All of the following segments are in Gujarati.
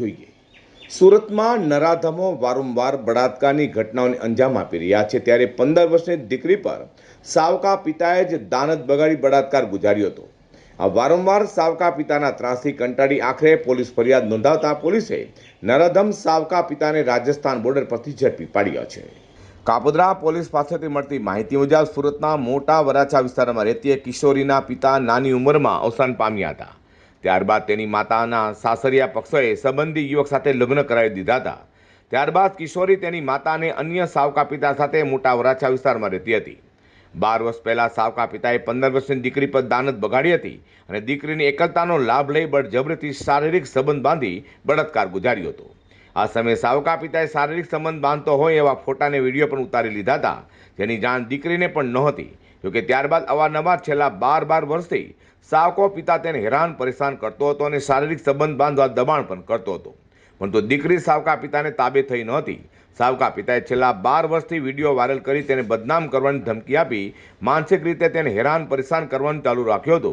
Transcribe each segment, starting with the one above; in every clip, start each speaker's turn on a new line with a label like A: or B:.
A: જોઈએ. સુરતમાં નરાધમો વારંવાર બળાત્કારની ઘટનાઓને અંજામ આપી રહ્યા છે. ત્યારે પંદર વર્ષની દીકરી પર સાવકા પિતાએ જ દાનત બગાડી બળાત્કાર ગુજાર્યો હતો. આ વારંવાર સાવકા પિતાના ત્રાસથી કંટાળી આખરે પોલીસ ફરિયાદ નોંધાવતા પોલીસે નરાધમ સાવકા પિતાને રાજસ્થાન બોર્ડર પરથી ઝડપી પાડ્યા છે. કાપોદરા પોલીસ પાસેથી મળતી માહિતી મુજબ સુરતના મોટા વરાછા વિસ્તારમાં રહેતી કિશોરીના પિતા નાની ઉંમરમાં અવસાન પામ્યા હતા. ત્યારબાદ તેની માતાના સાસરિયા પક્ષોએ સંબંધી યુવક સાથે લગ્ન કરાવી દીધા હતા. ત્યારબાદ કિશોરી તેની માતાને અન્ય સાવકા પિતા સાથે મોટા વરાછા વિસ્તારમાં રહેતી હતી. બાર વર્ષ પહેલાં સાવકા પિતાએ પંદર વર્ષની દીકરી પર દાનત બગાડી હતી અને દીકરીની એકલતાનો લાભ લઈ બળજબરીથી શારીરિક સંબંધ બાંધી બળાત્કાર ગુજાર્યો હતો. આ સમયે સાવકા પિતાએ શારીરિક સંબંધ બાંધતો હોય એવા ફોટાને વીડિયો પણ ઉતારી લીધા હતા. જેની જાણ દીકરીને પણ નહોતી. જોકે ત્યારબાદ અવારનવાર છેલ્લા બાર બાર વર્ષથી સાવકો પિતા તેને હેરાન પરેશાન કરતો હતો અને શારીરિક સંબંધ બાંધવા દબાણ પણ કરતો હતો. પરંતુ દીકરી સાવકા પિતાને તાબે થઈ નહોતી સાવકા પિતાએ છેલ્લા બાર વર્ષથી વીડિયો વાયરલ કરી તેને બદનામ કરવાની ધમકી આપી, માનસિક રીતે તેને હેરાન પરેશાન કરવાનું ચાલુ રાખ્યો હતો.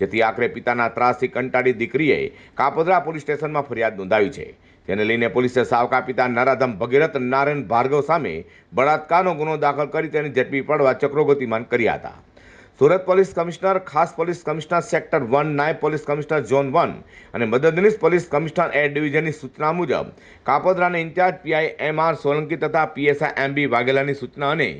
A: જેથી આખરે પિતાના ત્રાસથી કંટાળી દીકરીએ કાપોદરા પોલીસ સ્ટેશનમાં ફરિયાદ નોંધાવી છે. જેને લઈને પોલીસે સાવકા પિતા નરાધમ ભગીરથ નારાયણ ભાર્ગવ સામે બળાત્કારનો ગુનો દાખલ કરી તેને ઝડપી પાડવા ચક્રો ગતિમાન કર્યા હતા. સુરત પોલીસ કમિશનર, ખાસ પોલીસ કમિશનર સેક્ટર વન, નાયબ પોલીસ કમિશનર ઝોન વન અને મદદનીશ પોલીસ કમિશનર એર ડિવિઝનની સૂચના મુજબ કાપોદરાના incharge PI M R Solanki તથા પીએસઆઈ એમ બી વાઘેલાની સૂચના અને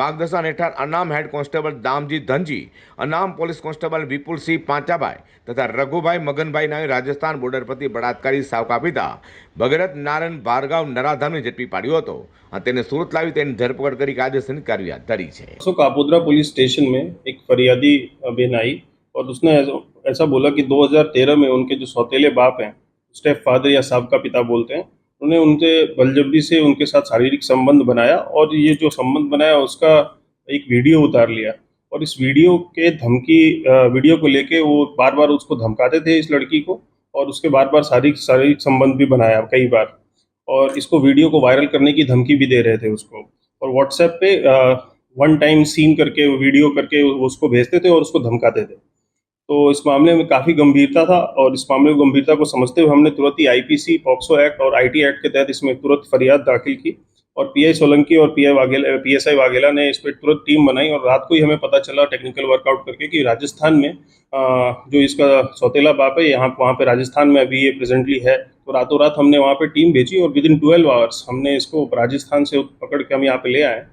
A: માર્ગદર્શન હેઠળ અનામ હેડ કોન્સ્ટેબલ દામજી ધનજી, અનામ પોલીસ કોન્સ્ટેબલ વિપુલ સિંહ પાંચાભાઈ તથા રઘુભાઈ મગનભાઈ નામે રાજસ્થાન બોર્ડર પરથી બળાત્કારી સાવ કાપીતા ભગરત નારાયણ ભાર્ગવ નરાધામને ઝડપી પાડ્યો હતો અને તેને સુરત લાવી તેની ધરપકડ કરી કાયદેસરની કાર્યવાહી ધરી છે.
B: કાપોદરા પોલીસ સ્ટેશન મેં એક फरियादी बहन आई और उसने ऐसा- बोला कि 2013 में उनके जो सौतेले बाप हैं, स्टेप फादर या सबका पिता बोलते हैं उन्होंने उनसे बलजबरी से उनके साथ शारीरिक संबंध बनाया और ये जो संबंध बनाया उसका एक वीडियो उतार लिया। और इस वीडियो के धमकी वीडियो को लेके वो बार बार उसको धमकाते थे इस लड़की को और उसके बार बार शारीरिक शारीरिक संबंध भी बनाया कई बार। और इसको वीडियो को वायरल करने की धमकी भी दे रहे थे उसको। और व्हाट्सएप पे वन टाइम सीन करके वीडियो करके उसको भेजते थे और उसको धमकाते थे। तो इस मामले में काफ़ी गंभीरता था और इस मामले की गंभीरता को समझते हुए हमने तुरंत ही आईपीसी पॉक्सो एक्ट और आईटी एक्ट के तहत इसमें तुरंत फरियाद दाखिल की और पीआई सोलंकी और पीआई वाघेला पीएसआई वाघेला ने इस पर तुरंत टीम बनाई और रात को ही हमें पता चला टेक्निकल वर्कआउट करके कि राजस्थान में जो इसका सौतेला बाप है, यहाँ, वहाँ पे राजस्थान में अभी ये प्रेजेंटली है। तो रातों रात हमने वहाँ पे टीम भेजी और विद इन ट्वेल्व आवर्स हमने इसको राजस्थान से पकड़ के हम यहाँ पे ले आए।